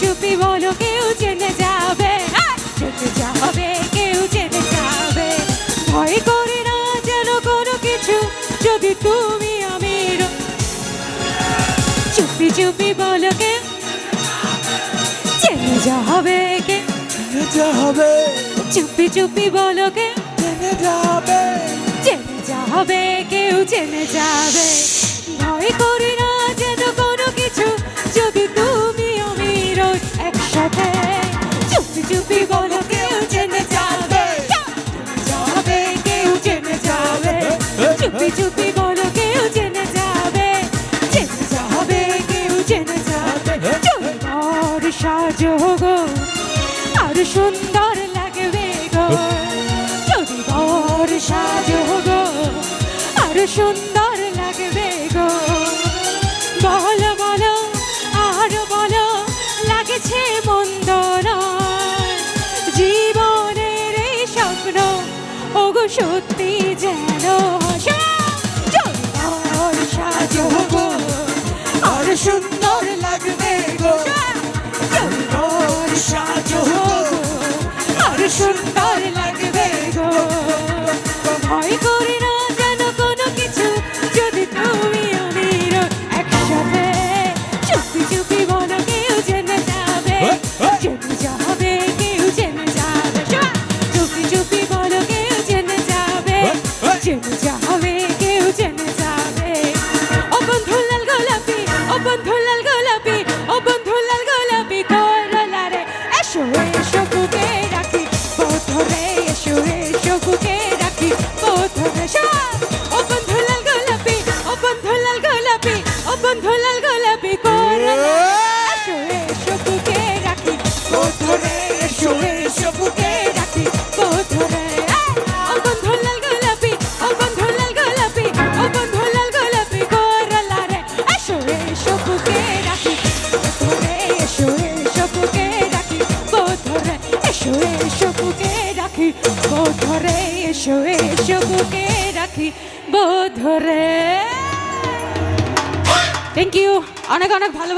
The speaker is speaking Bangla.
চুপি বলো কেউ জেনে যাবে! জেনে যাবে কেউ জেনে যাবে। ভয় করে না যেন কোনো কিছু যদি তুমি আমি চুপি চুপি বলো কেউ জেনে যাবে কে? যাবে। চুপি চুপি বলো কেউ জেনে যাবে। জেনে যাবে কেউ জেনে যাবে। ভয় করি না একসাথে চুপি চুপি বলো, কেউ জেনে যাবে। যাবে, কেউ জেনে যাবে। চুপি চুপি বলো, কেউ যাবে। যাবে, কেউ যাবে। চুমর সাজো গো, আর সুন্দর লাগবে গো। যদি সাজো গো, আর সুন্দর সত্যি যেন আর সুন্দর লাগবে গো আর সুন্দর ও বন্ধু লাল গোলাপি এসো এসো বুকে রাখি। বোধরে এসো এসো বুকে রাখি। বোধরে ও বন্ধু লাল গোলাপি ও বন্ধু লাল গোলাপি ও বন্ধু লাল গোলাপি রে। এসো এসো বুকে রাখি। বোধরে এসো এসো বুকে রাখি। বোধরে এসো এসো বুকে রাখি। বোধরে এসো এসো বুকে রাখি। বোধরে থ্যাংক ইউ অনেক অনেক ভালো